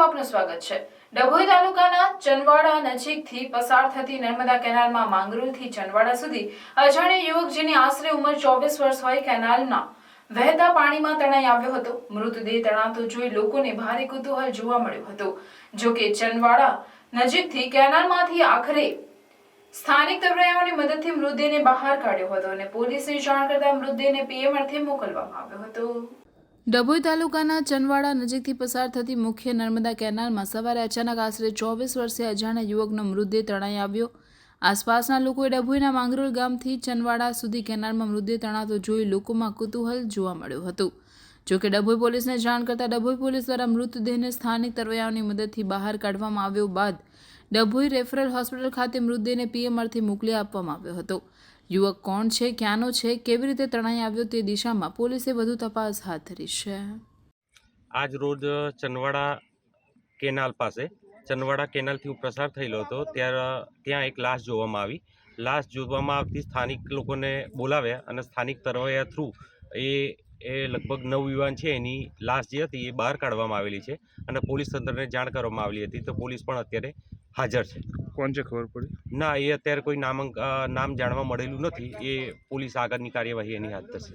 આપનું સ્વાગત છે. ડભોઈ તાલુકાના ચંદવાડા નજીકથી પસાર થતી નર્મદા કેનાલમાં માંગરોળથી ચંદવાડા સુધી અજાણ્યા યુવક જેની આશરે ઉંમર ચોવીસ વર્ષ હોય કેનાલના વહેતા પાણીમાં તણાઈ આવ્યો હતો. મૃતદેહ તણાતો જોઈ લોકોને ભારે કુતૂહલ જોવા મળ્યું હતું. જો કે ચંદવાડા નજીકથી કેનાલમાંથી આખરે સ્થાનિક તબરાયાઓની મદદથી મૃતદેહને બહાર કાઢ્યો હતો અને પોલીસે જાણ કરતા મૃતદેહને પીએમ અર્થે મોકલવામાં આવ્યો હતો. ડભોઈ તાલુકાના ચનવાડા નજીકથી પસાર થતી મુખ્ય નર્મદા કેનાલમાં સવારે અચાનક આશરે ચોવીસ વર્ષીય અજાણ્યા યુવકનો મૃતદેહ તણાઈ આવ્યો. આસપાસના લોકોએ ડભોઈના માંગરોળ ગામથી ચનવાડા સુધી કેનાલમાં મૃતદેહ તણાતો જોઈ લોકોમાં કુતૂહલ જોવા મળ્યું હતું. જોકે ડભોઈ પોલીસને જાણ કરતા ડભોઈ પોલીસ દ્વારા મૃતદેહને સ્થાનિક તરવૈયાઓની મદદથી બહાર કાઢવામાં આવ્યો બાદ ડભોઈ રેફરલ હોસ્પિટલ ખાતે મૃતદેહને પીએમઆરથી મોકલી આપવામાં આવ્યો હતો. યુવક કોણ છે, ક્યાંનો છે, કેવી રીતે તણાઈ આવ્યો તે દિશામાં પોલીસે વધુ તપાસ હાથ ધરી છે. આજ રોજ ચંદવાડા કેનાલ પાસે ચનવાડા કેનાલથી હું પ્રસાર થયેલો હતો. ત્યારે, ત્યાં એક લાશ જોવામાં આવી. લાશ જોવામાં આવતી સ્થાનિક લોકોને બોલાવ્યા અને સ્થાનિક તરવૈયા થ્રુ એ એ લગભગ નવયુવાન છે, એની લાશ જે હતી એ બહાર કાઢવામાં આવેલી છે અને પોલીસ તંત્રને જાણ કરવામાં આવેલી હતી. તો પોલીસ પણ અત્યારે હાજર છે. કોણ છે ખબર પડી? ના એ અત્યારે કોઈ નામાંક નામ જાણવા મળેલું નથી. એ પોલીસ આગળની કાર્યવાહી એની હાથ થશે